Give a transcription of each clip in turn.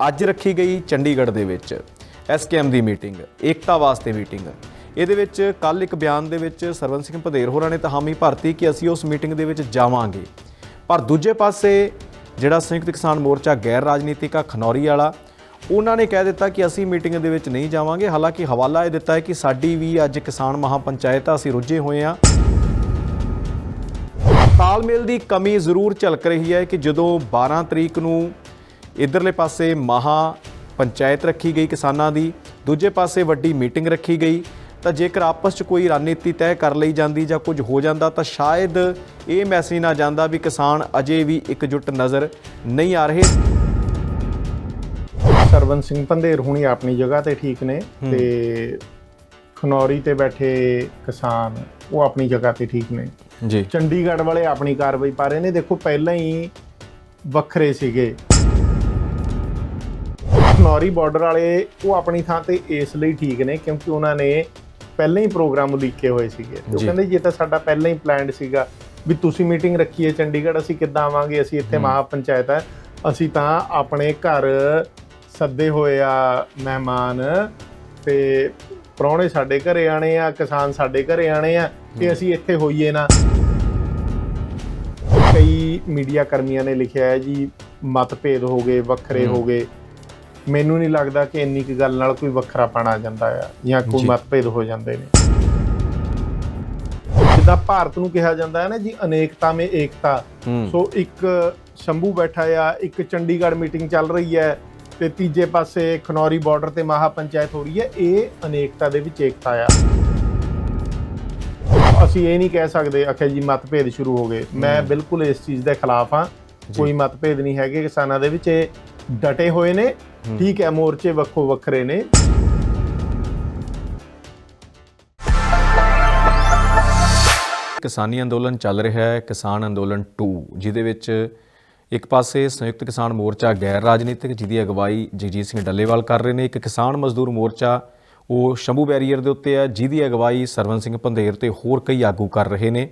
ਅੱਜ ਰੱਖੀ ਗਈ ਚੰਡੀਗੜ੍ਹ ਦੇ ਵਿੱਚ ਐਸਕੇਐਮ ਦੀ ਮੀਟਿੰਗ, ਏਕਤਾ ਵਾਸਤੇ ਮੀਟਿੰਗ। ਇਹਦੇ ਵਿੱਚ ਕੱਲ ਇੱਕ ਬਿਆਨ ਦੇ ਵਿੱਚ ਸਰਵਨ ਸਿੰਘ ਭਦੇਰ ਹੋਰਾਂ ਨੇ ਤਾਂ ਹਾਮੀ ਭਰਤੀ ਕਿ ਅਸੀਂ ਉਸ ਮੀਟਿੰਗ ਦੇ ਵਿੱਚ ਜਾਵਾਂਗੇ। ਪਰ ਦੂਜੇ ਪਾਸੇ ਜਿਹੜਾ ਸੰਯੁਕਤ ਕਿਸਾਨ ਮੋਰਚਾ ਗੈਰ ਰਾਜਨੀਤਿਕ ਆ ਖਨੌਰੀ ਵਾਲਾ, ਉਹਨਾਂ ਨੇ ਕਹਿ ਦਿੱਤਾ ਕਿ ਅਸੀਂ ਮੀਟਿੰਗ ਦੇ ਵਿੱਚ ਨਹੀਂ ਜਾਵਾਂਗੇ। ਹਾਲਾਂਕਿ ਹਵਾਲਾ ਇਹ ਦਿੱਤਾ ਹੈ ਕਿ ਸਾਡੀ ਵੀ ਅੱਜ ਕਿਸਾਨ ਮਹਾਪੰਚਾਇਤ ਆ, ਅਸੀਂ ਰੁੱਝੇ ਹੋਏ ਆ। ਤਾਲਮੇਲ ਦੀ ਕਮੀ ਜ਼ਰੂਰ ਝਲਕ ਰਹੀ ਹੈ ਕਿ ਜਦੋਂ 12 ਤਰੀਕ ਨੂੰ ਇਧਰਲੇ ਪਾਸੇ ਮਹਾ ਪੰਚਾਇਤ ਰੱਖੀ ਗਈ ਕਿਸਾਨਾਂ ਦੀ ਦੂਜੇ ਪਾਸੇ ਵੱਡੀ ਮੀਟਿੰਗ ਰੱਖੀ ਗਈ। ਤਾਂ ਜੇਕਰ ਆਪਸ 'ਚ ਕੋਈ ਰਣਨੀਤੀ ਤੈਅ ਕਰ ਲਈ ਜਾਂਦੀ ਜਾਂ ਕੁਝ ਹੋ ਜਾਂਦਾ ਤਾਂ ਸ਼ਾਇਦ ਇਹ ਮੈਸੇਜ ਨਾ ਜਾਂਦਾ ਵੀ ਕਿਸਾਨ ਅਜੇ ਵੀ ਇਕਜੁੱਟ ਨਜ਼ਰ ਨਹੀਂ ਆ ਰਹੇ। ਸਰਵਨ ਸਿੰਘ ਪੰਧੇਰ ਹੁਣੀ ਆਪਣੀ ਜਗ੍ਹਾ ਤੇ ਠੀਕ ਨੇ ਤੇ ਖਨੌਰੀ ਤੇ ਬੈਠੇ ਕਿਸਾਨ ਉਹ ਆਪਣੀ ਜਗ੍ਹਾ ਤੇ ਠੀਕ ਨੇ। ਜੀ। ਚੰਡੀਗੜ੍ਹ ਵਾਲੇ ਆਪਣੀ ਕਾਰਵਾਈ ਪਾ ਰਹੇ ਨੇ। ਦੇਖੋ ਪਹਿਲਾਂ ਹੀ ਵੱਖਰੇ ਸੀਗੇ। ਖਨੌਰੀ ਬਾਰਡਰ ਵਾਲੇ ਉਹ ਆਪਣੀ ਥਾਂ ਤੇ ਇਸ ਲਈ ਠੀਕ ਨੇ ਕਿਉਂਕਿ ਉਹਨਾਂ ਨੇ ਪਹਿਲਾਂ ਹੀ ਪ੍ਰੋਗਰਾਮ ਉਲੀਕੇ ਹੋਏ ਸੀਗੇ। ਉਹ। ਕਹਿੰਦੇ ਜੇ ਤਾਂ ਸਾਡਾ ਪਹਿਲਾਂ ਹੀ ਪਲਾਨਡ ਸੀਗਾ ਵੀ ਤੁਸੀਂ ਮੀਟਿੰਗ ਰੱਖੀ ਹੈ ਚੰਡੀਗੜ੍ਹ ਅਸੀਂ ਕਿੱਦਾਂ ਆਵਾਂਗੇ ਅਸੀਂ ਇੱਥੇ ਮਹਾ ਪੰਚਾਇਤ ਹੈ। ਅਸੀਂ ਤਾਂ ਆਪਣੇ ਘਰ ਸੱਦੇ ਹੋਏ ਆ ਮਹਿਮਾਨ ਤੇ ਪ੍ਰਾਹੁਣੇ ਸਾਡੇ ਘਰੇ ਆਣੇ ਆ ਕਿਸਾਨ ਸਾਡੇ ਘਰੇ ਆਣੇ ਆ ਤੇ ਅਸੀਂ ਇੱਥੇ ਹੋਈਏ ਨਾ। ਕਈ ਮੀਡੀਆ ਕਰਮੀਆਂ ਨੇ ਲਿਖਿਆ ਹੈ ਜੀ ਮਤਭੇਦ ਹੋ ਗਏ ਵੱਖਰੇ ਹੋ ਗਏ। ਮੈਨੂੰ ਨਹੀਂ ਲੱਗਦਾ ਕਿ ਇੰਨੀ ਕੁ ਗੱਲ ਨਾਲ ਕੋਈ ਵੱਖਰਾ ਪਾਣਾ ਜਾਂਦਾ ਆ ਜਾਂ ਕੋਈ। ਮਤਭੇਦ ਹੋ ਜਾਂਦੇ ਨੇ। ਜਿੱਦਾਂ ਭਾਰਤ ਨੂੰ ਕਿਹਾ ਜਾਂਦਾ ਹੈ ਨਾ ਜੀ ਅਨੇਕਤਾ ਮੇ ਏਕਤਾ। ਸੋ ਇੱਕ ਸ਼ੰਭੂ ਬੈਠਾ ਆ ਇੱਕ ਚੰਡੀਗੜ੍ਹ ਮੀਟਿੰਗ ਚੱਲ ਰਹੀ ਹੈ ਤੇ ਤੀਜੇ ਪਾਸੇ ਖਨੌਰੀ ਬਾਰਡਰ ਤੇ ਮਹਾ ਪੰਚਾਇਤ ਹੋ ਰਹੀ ਹੈ ਇਹ ਅਨੇਕਤਾ ਦੇ ਵਿੱਚ ਏਕਤਾ ਆ। ਅਸੀਂ ਇਹ ਨਹੀਂ ਕਹਿ ਸਕਦੇ ਅਖੇ ਜੀ ਮਤਭੇਦ ਸ਼ੁਰੂ ਹੋ ਗਏ। ਮੈਂ ਬਿਲਕੁਲ ਇਸ ਚੀਜ਼ ਦੇ ਖਿਲਾਫ ਹਾਂ। ਕੋਈ ਮਤਭੇਦ ਨਹੀਂ ਹੈਗੇ ਕਿਸਾਨਾਂ ਦੇ ਵਿੱਚ ਇਹ ਡਟੇ ਹੋਏ ਨੇ। ਠੀਕ ਹੈ, ਮੋਰਚੇ ਵੱਖੋ ਵੱਖਰੇ ਨੇ। ਕਿਸਾਨੀ ਅੰਦੋਲਨ ਚੱਲ ਰਿਹਾ ਹੈ, ਕਿਸਾਨ ਅੰਦੋਲਨ 2 ਜਿਹਦੇ ਵਿੱਚ ਇੱਕ ਪਾਸੇ ਸੰਯੁਕਤ ਕਿਸਾਨ ਮੋਰਚਾ ਗੈਰ ਰਾਜਨੀਤਿਕ, ਜਿਹਦੀ ਅਗਵਾਈ ਜਗਜੀਤ ਸਿੰਘ ਡੱਲੇਵਾਲ ਕਰ ਰਹੇ ਨੇ। ਇੱਕ ਕਿਸਾਨ ਮਜ਼ਦੂਰ ਮੋਰਚਾ, ਉਹ ਸ਼ੰਭੂ ਬੈਰੀਅਰ ਦੇ ਉੱਤੇ ਹੈ, ਜਿਹਦੀ ਅਗਵਾਈ ਸਰਵਨ ਸਿੰਘ ਪੰਧੇਰ ਤੇ ਹੋਰ ਕਈ ਆਗੂ ਕਰ ਰਹੇ ਨੇ।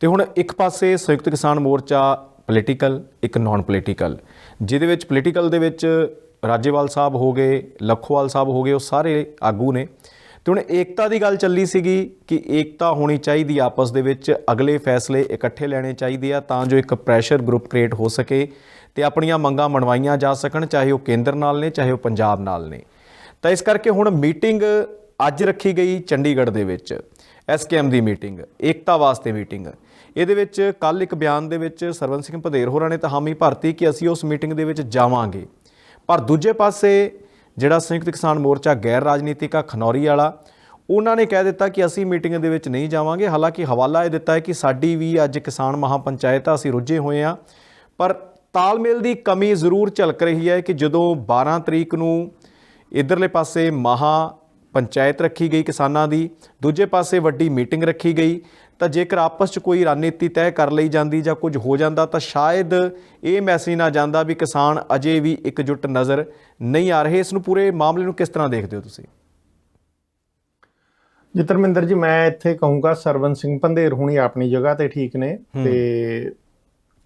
ਤੇ ਹੁਣ ਇੱਕ ਪਾਸੇ ਸੰਯੁਕਤ ਕਿਸਾਨ ਮੋਰਚਾ ਪੋਲੀਟੀਕਲ, ਇੱਕ ਨਾਨ ਪੋਲੀਟੀਕਲ ਜਿਹਦੇ ਵਿੱਚ ਪੋਲੀਟੀਕਲ ਦੇ ਵਿੱਚ ਰਾਜੇਵਾਲ ਸਾਹਿਬ ਹੋ ਗਏ, ਲਖੋਵਾਲ ਸਾਹਿਬ ਹੋ ਗਏ, ਉਹ ਸਾਰੇ ਆਗੂ ਨੇ। ਤੇ ਹੁਣ ਏਕਤਾ ਦੀ ਗੱਲ ਚੱਲੀ ਸੀਗੀ ਕਿ ਏਕਤਾ ਹੋਣੀ ਚਾਹੀਦੀ ਆਪਸ ਦੇ ਵਿੱਚ, ਅਗਲੇ ਫੈਸਲੇ ਇਕੱਠੇ ਲੈਣੇ ਚਾਹੀਦੇ ਆ ਤਾਂ ਜੋ ਇੱਕ ਪ੍ਰੈਸ਼ਰ ਗਰੁੱਪ ਕ੍ਰੀਏਟ ਹੋ ਸਕੇ ਤੇ ਆਪਣੀਆਂ ਮੰਗਾਂ ਮਨਵਾਈਆਂ ਜਾ ਸਕਣ, ਚਾਹੇ ਉਹ ਕੇਂਦਰ ਨਾਲ ਨੇ, ਚਾਹੇ ਉਹ ਪੰਜਾਬ ਨਾਲ ਨੇ। ਤਾਂ ਇਸ ਕਰਕੇ ਹੁਣ ਮੀਟਿੰਗ ਅੱਜ ਰੱਖੀ ਗਈ ਚੰਡੀਗੜ੍ਹ ਦੇ ਵਿੱਚ ਐਸਕੇਐਮ ਦੀ ਮੀਟਿੰਗ, ਏਕਤਾ ਵਾਸਤੇ ਮੀਟਿੰਗ। ਇਹਦੇ ਵਿੱਚ ਕੱਲ ਇੱਕ ਬਿਆਨ ਦੇ ਵਿੱਚ ਸਰਵਨ ਸਿੰਘ ਭਦੇਰ ਹੋਰਾਂ ਨੇ ਤਾਂ ਹਾਮੀ ਭਰਤੀ ਕਿ ਅਸੀਂ ਉਸ ਮੀਟਿੰਗ ਦੇ ਵਿੱਚ ਜਾਵਾਂਗੇ। ਪਰ ਦੂਜੇ ਪਾਸੇ ਜਿਹੜਾ ਸੰਯੁਕਤ ਕਿਸਾਨ ਮੋਰਚਾ ਗੈਰ ਰਾਜਨੀਤਿਕ ਆ, ਖਨੌਰੀ ਵਾਲਾ, ਉਹਨਾਂ ਨੇ ਕਹਿ ਦਿੱਤਾ ਕਿ ਅਸੀਂ ਮੀਟਿੰਗ ਦੇ ਵਿੱਚ ਨਹੀਂ ਜਾਵਾਂਗੇ। ਹਾਲਾਂਕਿ ਹਵਾਲਾ ਇਹ ਦਿੱਤਾ ਹੈ ਕਿ ਸਾਡੀ ਵੀ ਅੱਜ ਕਿਸਾਨ ਮਹਾਪੰਚਾਇਤ ਆ, ਅਸੀਂ ਰੁੱਝੇ ਹੋਏ ਆ। ਪਰ ਤਾਲਮੇਲ ਦੀ ਕਮੀ ਜ਼ਰੂਰ ਝਲਕ ਰਹੀ ਹੈ ਕਿ ਜਦੋਂ 12 ਤਰੀਕ ਨੂੰ ਇਧਰਲੇ ਪਾਸੇ ਮਹਾ ਪੰਚਾਇਤ ਰੱਖੀ ਗਈ ਕਿਸਾਨਾਂ ਦੀ, ਦੂਜੇ ਪਾਸੇ ਵੱਡੀ ਮੀਟਿੰਗ ਰੱਖੀ ਗਈ ਤਾਂ ਜੇਕਰ ਆਪਸ 'ਚ ਕੋਈ ਰਣਨੀਤੀ ਤੈਅ ਕਰ ਲਈ ਜਾਂਦੀ ਜਾਂ ਕੁਝ ਹੋ ਜਾਂਦਾ ਤਾਂ ਸ਼ਾਇਦ ਇਹ ਮੈਸੇਜ ਨਾ ਜਾਂਦਾ ਵੀ ਕਿਸਾਨ ਅਜੇ ਵੀ ਇਕਜੁੱਟ ਨਜ਼ਰ ਨਹੀਂ ਆ ਰਹੇ। ਇਸ ਨੂੰ ਪੂਰੇ ਮਾਮਲੇ ਨੂੰ ਕਿਸ ਤਰ੍ਹਾਂ ਦੇਖਦੇ ਹੋ ਤੁਸੀਂ? ਜਿਤਰਮਿੰਦਰ ਜੀ ਮੈਂ ਇੱਥੇ ਕਹੂੰਗਾ ਸਰਵਨ ਸਿੰਘ ਪੰਧੇਰ ਹੁਣੀ ਆਪਣੀ ਜਗ੍ਹਾ ਤੇ ਠੀਕ ਨੇ ਤੇ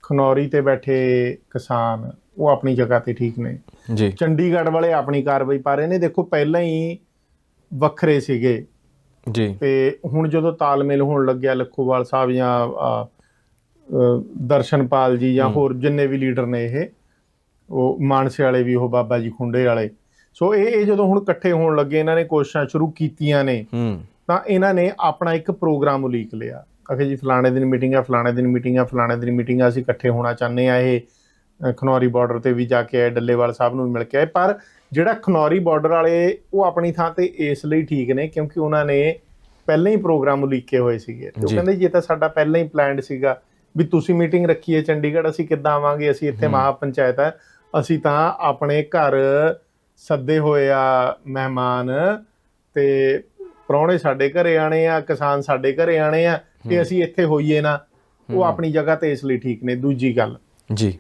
ਖਨੌਰੀ ਤੇ ਬੈਠੇ ਕਿਸਾਨ ਉਹ ਆਪਣੀ ਜਗ੍ਹਾ ਤੇ ਠੀਕ ਨੇ। ਜੀ। ਚੰਡੀਗੜ੍ਹ ਵਾਲੇ ਆਪਣੀ ਕਾਰਵਾਈ ਪਾ ਰਹੇ ਨੇ। ਦੇਖੋ ਪਹਿਲਾਂ ਹੀ ਵੱਖਰੇ ਸੀਗੇ। ਜੀ। ਤੇ ਹੁਣ ਜਦੋਂ ਤਾਲਮੇਲ ਹੋਣ ਲੱਗਿਆ ਲੱਖੋਵਾਲ ਸਾਹਿਬ ਜਾਂ ਦਰਸ਼ਨਪਾਲ ਜੀ ਜਾਂ ਹੋਰ ਜਿੰਨੇ ਵੀ ਲੀਡਰ ਨੇ ਇਹ ਉਹ ਮਾਨਸੇ ਵਾਲੇ ਵੀ ਉਹ ਬਾਬਾ ਜੀ ਖੁੰਡੇ ਵਾਲੇ। ਸੋ ਇਹ ਇਹ ਜਦੋਂ ਹੁਣ ਇਕੱਠੇ ਹੋਣ ਲੱਗੇ ਇਹਨਾਂ ਨੇ ਕੋਸ਼ਿਸ਼ਾਂ ਸ਼ੁਰੂ ਕੀਤੀਆਂ ਨੇ ਹੂੰ। ਤਾਂ ਇਹਨਾਂ ਨੇ ਆਪਣਾ ਇੱਕ ਪ੍ਰੋਗਰਾਮ ਉਲੀਕ ਲਿਆ। ਅਖੇ ਜੀ ਫਲਾਣੇ ਦਿਨ ਮੀਟਿੰਗ ਆ ਫਲਾਣੇ ਦਿਨ ਮੀਟਿੰਗ ਆ ਫਲਾਣੇ ਦਿਨ ਮੀਟਿੰਗ ਆ ਅਸੀਂ ਇਕੱਠੇ ਹੋਣਾ ਚਾਹੁੰਦੇ ਆ ਇਹ। ਖਨੌਰੀ ਬਾਰਡਰ ਤੇ ਵੀ ਜਾ ਕੇ ਆਏ ਡੱਲੇਵਾਲ ਸਾਹਿਬ ਨੂੰ ਵੀ ਮਿਲ ਕੇ ਆਏ। ਪਰ ਜਿਹੜਾ ਖਨੌਰੀ ਬਾਰਡਰ ਵਾਲੇ ਉਹ ਆਪਣੀ ਥਾਂ ਤੇ ਇਸ ਲਈ ਠੀਕ ਨੇ ਕਿਉਂਕਿ ਉਹਨਾਂ ਨੇ ਪਹਿਲਾਂ ਹੀ ਪ੍ਰੋਗਰਾਮ ਉਲੀਕੇ ਹੋਏ ਸੀਗੇ। ਉਹ। ਕਹਿੰਦੇ ਜੇ ਤਾਂ ਸਾਡਾ ਪਹਿਲਾਂ ਹੀ ਪਲਾਨਡ ਸੀਗਾ ਵੀ ਤੁਸੀਂ ਮੀਟਿੰਗ ਰੱਖੀ ਹੈ ਚੰਡੀਗੜ੍ਹ ਅਸੀਂ ਕਿੱਦਾਂ ਆਵਾਂਗੇ ਅਸੀਂ ਇੱਥੇ ਮਹਾ ਪੰਚਾਇਤ ਹੈ ਅਸੀਂ ਤਾਂ ਆਪਣੇ ਘਰ ਸੱਦੇ ਹੋਏ ਆ ਮਹਿਮਾਨ ਤੇ ਪ੍ਰਾਹੁਣੇ ਸਾਡੇ ਘਰੇ ਆਣੇ ਆ ਕਿਸਾਨ ਸਾਡੇ ਘਰੇ ਆਣੇ ਆ ਤੇ ਅਸੀਂ ਇੱਥੇ ਹੋਈਏ ਨਾ ਉਹ ਆਪਣੀ ਜਗ੍ਹਾ ਤੇ ਇਸ ਲਈ ਠੀਕ ਨੇ। ਦੂਜੀ ਗੱਲ ਜੀ।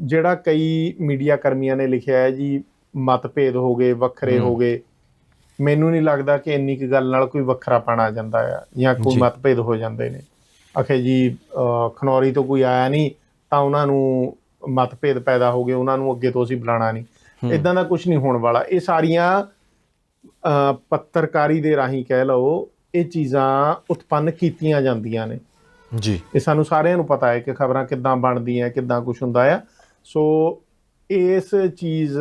ਜਿਹੜਾ ਕਈ ਮੀਡੀਆ ਕਰਮੀਆਂ ਨੇ ਲਿਖਿਆ ਹੈ ਜੀ ਮਤਭੇਦ ਹੋ ਗਏ ਵੱਖਰੇ ਹੋ ਗਏ। ਮੈਨੂੰ ਨਹੀਂ ਲੱਗਦਾ ਕਿ ਇੰਨੀ ਕੁ ਗੱਲ ਨਾਲ ਕੋਈ ਵੱਖਰਾ ਪਾਣਾ ਜਾਂਦਾ ਆ ਜਾਂ ਕੋਈ। ਮਤਭੇਦ ਹੋ ਜਾਂਦੇ ਨੇ। ਅਖੇ ਜੀ ਖਨੌਰੀ ਤੋਂ ਕੋਈ ਆਇਆ ਨਹੀਂ ਤਾਂ ਉਹਨਾਂ ਨੂੰ ਮਤਭੇਦ ਪੈਦਾ ਹੋ ਗਏ ਉਹਨਾਂ ਨੂੰ ਅੱਗੇ ਤੋਂ ਅਸੀਂ ਬੁਲਾਣਾ ਨਹੀਂ। ਇਦਾਂ ਦਾ ਕੁਝ ਨਹੀਂ ਹੋਣ ਵਾਲਾ। ਇਹ ਸਾਰੀਆਂ ਪੱਤਰਕਾਰੀ ਦੇ ਰਾਹੀਂ ਕਹਿ ਲਓ ਇਹ ਚੀਜ਼ਾਂ ਉਤਪੰਨ ਕੀਤੀਆਂ ਜਾਂਦੀਆਂ ਨੇ। ਜੀ। ਇਹ ਸਾਨੂੰ ਸਾਰਿਆਂ ਨੂੰ ਪਤਾ ਹੈ ਕਿ ਖਬਰਾਂ ਕਿੱਦਾਂ ਬਣਦੀਆਂ ਕਿੱਦਾਂ ਕੁਝ ਹੁੰਦਾ ਆ। ਸੋ ਇਸ ਚੀਜ਼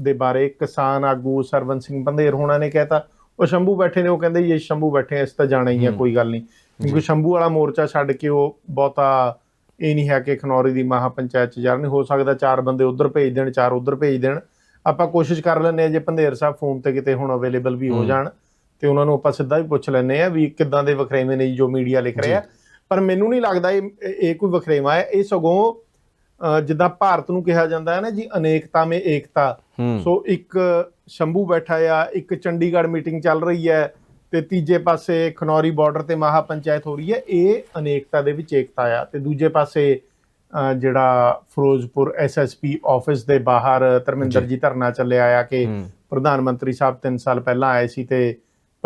ਦੇ ਬਾਰੇ ਕਿਸਾਨ ਆਗੂ ਸਰਵਨ ਸਿੰਘ ਬੰਦੇਰ ਹੋਣਾ ਨੇ ਕਹਿਤਾ। ਉਹ ਸ਼ੰਭੂ ਬੈਠੇ ਨੇ ਉਹ ਕਹਿੰਦੇ ਇਹ ਸ਼ੰਭੂ ਬੈਠੇ ਇਸ ਤਾਂ ਜਾਣਾ ਹੀ ਆ ਕੋਈ ਗੱਲ ਨਹੀਂ। ਕਿਉਂਕਿ ਸ਼ੰਭੂ ਵਾਲਾ ਮੋਰਚਾ ਛੱਡ ਕੇ ਉਹ ਬਹੁਤਾ ਇਹ ਨਹੀਂ ਹੈ ਕਿ ਖਨੌਰੀ ਦੀ ਮਹਾ ਪੰਚਾਇਤ ਚ ਜਾਣ। ਹੋ ਸਕਦਾ ਚਾਰ ਬੰਦੇ ਉਧਰ ਭੇਜ ਦੇਣ ਚਾਰ ਉਧਰ ਭੇਜ ਦੇਣ। ਆਪਾਂ ਕੋਸ਼ਿਸ਼ ਕਰ ਲੈਂਦੇ ਆ ਜੇ ਪੰਧੇਰ ਸਾਹਿਬ ਫੋਨ ਤੇ ਕਿਤੇ ਹੁਣ ਅਵੇਲੇਬਲ ਵੀ ਹੋ ਜਾਣ ਤੇ ਉਹਨਾਂ ਨੂੰ ਆਪਾਂ ਸਿੱਧਾ ਵੀ ਪੁੱਛ ਲੈਂਦੇ ਆ ਵੀ ਕਿੱਦਾਂ ਦੇ ਵਖਰੇਵੇਂ ਨੇ ਜੋ ਮੀਡੀਆ ਲਿਖ ਰਿਹਾ। ਪਰ ਮੈਨੂੰ ਨਹੀਂ ਲੱਗਦਾ ਇਹ ਇਹ ਕੋਈ ਵਖਰੇਵਾ ਹੈ। ਇਹ ਸਗੋਂ ਜਿੱਦਾਂ ਭਾਰਤ ਨੂੰ ਕਿਹਾ ਜਾਂਦਾ ਹੈ ਨਾ ਜੀ ਅਨੇਕਤਾ ਮੇ ਏਕਤਾ। ਸੋ ਇੱਕ ਸ਼ੰਭੂ ਬੈਠਾ ਆ ਇੱਕ ਚੰਡੀਗੜ੍ਹ ਮੀਟਿੰਗ ਚੱਲ ਰਹੀ ਹੈ ਤੇ ਤੀਜੇ ਪਾਸੇ ਖਨੌਰੀ ਬਾਰਡਰ ਤੇ ਮਹਾ ਪੰਚਾਇਤ ਹੋ ਰਹੀ ਹੈ। ਇਹ ਅਨੇਕਤਾ ਦੇ ਵਿੱਚ ਏਕਤਾ ਆ। ਤੇ ਦੂਜੇ ਪਾਸੇ ਜਿਹੜਾ ਫਿਰੋਜ਼ਪੁਰ ਐਸਐਸਪੀ ਆਫਿਸ ਦੇ ਬਾਹਰ ਧਰਮਿੰਦਰ ਜੀ। ਧਰਨਾ ਚੱਲਿਆ ਆ ਕਿ ਪ੍ਰਧਾਨ ਮੰਤਰੀ ਸਾਹਿਬ 3 ਸਾਲ ਪਹਿਲਾਂ ਆਏ ਸੀ ਤੇ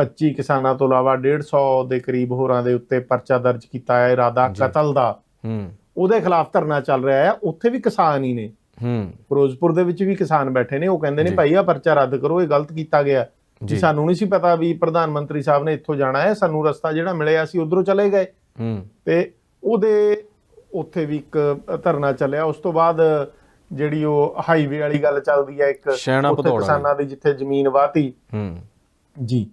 25 ਕਿਸਾਨਾਂ ਤੋਂ ਇਲਾਵਾ 150 ਦੇ ਕਰੀਬ ਹੋਰਾਂ ਦੇ ਉੱਤੇ ਪਰਚਾ ਦਰਜ ਕੀਤਾ ਹੈ ਇਰਾਦਾ। ਕਤਲ ਦਾ। ਹੂੰ। ਉਹਦੇ ਖਿਲਾਫ ਧਰਨਾ ਚੱਲ ਰਿਹਾ ਹੈ। ਉੱਥੇ ਵੀ ਕਿਸਾਨ ਹੀ ਨੇ। ਹੂੰ। ਫਿਰੋਜ਼ਪੁਰ ਦੇ ਵਿੱਚ ਵੀ ਕਿਸਾਨ ਬੈਠੇ ਨੇ। ਉਹ ਕਹਿੰਦੇ ਨੇ। ਭਾਈ ਆ ਪਰਚਾ ਰੱਦ ਕਰੋ ਇਹ ਗਲਤ ਕੀਤਾ ਗਿਆ ਜੀ। ਸਾਨੂੰ ਨਹੀਂ ਸੀ ਪਤਾ ਵੀ ਪ੍ਰਧਾਨ ਮੰਤਰੀ ਸਾਹਿਬ ਨੇ ਇੱਥੋਂ ਜਾਣਾ ਹੈ। ਸਾਨੂੰ ਰਸਤਾ ਜਿਹੜਾ ਮਿਲਿਆ ਸੀ ਉਧਰੋਂ ਚਲੇ ਗਏ। ਹੂੰ। ਤੇ ਉਹਦੇ ਉੱਥੇ ਵੀ ਇੱਕ ਧਰਨਾ ਚੱਲਿਆ। ਉਸ ਤੋਂ ਬਾਅਦ ਜਿਹੜੀ ਉਹ ਹਾਈਵੇ ਵਾਲੀ ਗੱਲ ਚੱਲਦੀ ਹੈ ਇੱਕ। ਕਿਸਾਨਾਂ ਦੀ ਜਿੱਥੇ ਜ਼ਮੀਨ ਵਾਤੀ ਹੂੰ। ਜੀ।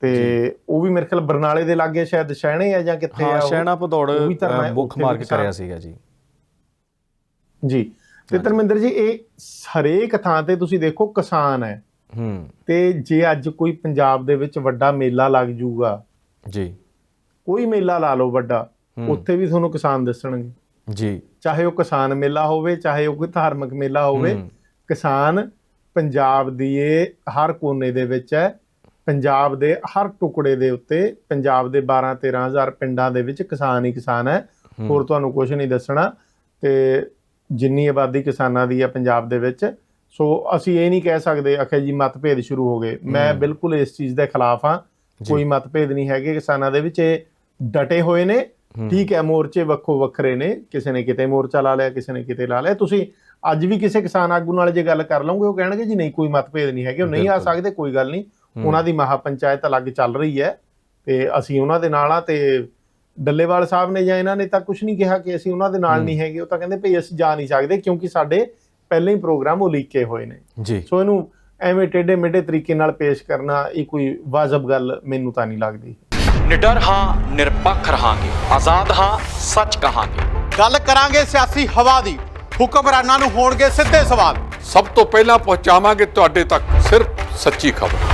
ਤੇ ਉਹ ਵੀ ਮੇਰੇ ਖਿਆਲ ਬਰਨਾਲੇ ਦੇ ਲਾਗੇ ਸ਼ਾਇਦ ਸ਼ਹਿਣੇ ਆ ਜਾਂ ਕਿੱਥੇ ਆ ਹਾਂ ਉਹ। ਸ਼ੈਣਾ ਭਦੌੜ ਉਹ ਵੀ ਧਰਨਾ ਹੈ, ਬੁੱਖ ਉੱਥੇ ਵੀ ਮਾਰ ਕੇ ਕਿਸਾਨ- ਕਰਿਆ ਸੀਗਾ ਜੀ। ਜੀ। ਤੇ ਧਰਮਿੰਦਰ ਜੀ ਇਹ ਹਰੇਕ ਥਾਂ ਤੇ ਤੁਸੀਂ ਦੇਖੋ ਕਿਸਾਨ ਹੈ। ਹੂੰ। ਤੇ ਜੇ ਅੱਜ ਕੋਈ ਪੰਜਾਬ ਦੇ ਵਿੱਚ ਵੱਡਾ ਮੇਲਾ ਲੱਗ ਜੂਗਾ ਜੀ। ਕੋਈ ਮੇਲਾ ਲਾ ਲਓ ਵੱਡਾ। ਉੱਥੇ ਵੀ ਤੁਹਾਨੂੰ ਕਿਸਾਨ ਦਿਸਣਗੇ। ਜੀ। ਚਾਹੇ ਉਹ ਕਿਸਾਨ ਮੇਲਾ ਹੋਵੇ ਚਾਹੇ ਉਹ ਕੋਈ ਧਾਰਮਿਕ ਮੇਲਾ ਹੋਵੇ। ਕਿਸਾਨ ਪੰਜਾਬ ਦੀ ਇਹ ਹਰ ਕੋਨੇ ਦੇ ਵਿੱਚ ਹੈ। ਪੰਜਾਬ ਦੇ ਹਰ ਟੁਕੜੇ ਦੇ ਉੱਤੇ ਪੰਜਾਬ ਦੇ 12 13000 ਪਿੰਡਾਂ ਦੇ ਵਿੱਚ ਕਿਸਾਨ ਹੀ ਕਿਸਾਨ ਹੈ। ਹੋਰ ਤੁਹਾਨੂੰ ਕੁਝ ਨਹੀਂ ਦੱਸਣਾ ਤੇ ਜਿੰਨੀ ਆਬਾਦੀ ਕਿਸਾਨਾਂ ਦੀ ਹੈ ਪੰਜਾਬ ਦੇ ਵਿੱਚ ਸੋ ਅਸੀਂ ਇਹ ਨਹੀਂ ਕਹਿ ਸਕਦੇ ਅਖੇ ਜੀ ਮਤਭੇਦ ਸ਼ੁਰੂ ਹੋ ਗਏ ਮੈਂ। ਬਿਲਕੁਲ ਇਸ ਚੀਜ਼ ਦੇ ਖਿਲਾਫ ਹਾਂ। ਕੋਈ ਮਤਭੇਦ ਨਹੀਂ ਹੈਗੇ ਕਿਸਾਨਾਂ ਦੇ ਵਿੱਚ ਇਹ ਡਟੇ ਹੋਏ ਨੇ। ਠੀਕ ਹੈ ਮੋਰਚੇ ਵੱਖੋ ਵੱਖਰੇ ਨੇ ਕਿਸੇ ਨੇ ਕਿਤੇ ਮੋਰਚਾ ਲਾ ਲਿਆ ਕਿਸੇ ਨੇ ਕਿਤੇ ਲਾ ਲਿਆ ਤੁਸੀਂ ਅੱਜ ਵੀ ਕਿਸੇ ਕਿਸਾਨ ਆਗੂ ਨਾਲ ਜੇ ਗੱਲ ਕਰ ਲਓਗੇ ਉਹ ਕਹਿਣਗੇ ਜੀ ਨਹੀਂ ਕੋਈ ਮਤਭੇਦ ਨਹੀਂ ਹੈਗੇ ਉਹ ਨਹੀਂ ਆ। ਸਕਦੇ ਕੋਈ ਗੱਲ ਨਹੀਂ। ਉਹਨਾਂ ਦੀ ਮਹਾ ਪੰਚਾਇਤ ਅਲੱਗ ਚੱਲ ਰਹੀ ਹੈ ਤੇ ਅਸੀਂ ਉਹਨਾਂ ਦੇ ਨਾਲ ਆ ਤੇ ਡੱਲੇਵਾਲ ਸਾਹਿਬ ਨੇ ਜਾਂ ਇਹਨਾਂ ਨੇ ਤਾਂ ਕੁਝ ਨਹੀਂ ਕਿਹਾ ਕਿ ਅਸੀਂ ਉਹਨਾਂ ਦੇ ਨਾਲ। ਨਹੀਂ ਹੈਗੇ ਉਹ ਤਾਂ ਕਹਿੰਦੇ ਭਈ ਅਸੀਂ ਜਾ ਨਹੀਂ ਸਕਦੇ ਕਿਉਂਕਿ ਸਾਡੇ ਪਹਿਲੇ ਹੀ ਪ੍ਰੋਗਰਾਮ ਉਹ ਲੀਕੇ ਹੋਏ ਨੇ। ਜੀ। ਸੋ ਇਹਨੂੰ ਐਵੇਂ ਟੇਢੇ ਮੇਢੇ ਤਰੀਕੇ ਨਾਲ ਪੇਸ਼ ਕਰਨਾ ਇਹ ਕੋਈ ਵਾਜਬ ਗੱਲ ਮੈਨੂੰ ਤਾਂ ਨਹੀਂ ਲੱਗਦੀ। ਨਿਡਰ ਹਾਂ ਨਿਰਪੱਖ ਰਹਾਂਗੇ। ਆਜ਼ਾਦ ਹਾਂ ਸੱਚ ਕਹਾਂਗੇ। ਗੱਲ ਕਰਾਂਗੇ ਸਿਆਸੀ ਹਵਾ ਦੀ। ਹੁਕਮਰਾਨਾਂ ਨੂੰ ਹੋਣਗੇ ਸਿੱਧੇ ਸਵਾਲ। ਸਭ ਤੋਂ ਪਹਿਲਾਂ ਪਹੁੰਚਾਵਾਂਗੇ ਤੁਹਾਡੇ ਤੱਕ ਸਿਰਫ ਸੱਚੀ ਖਬਰ।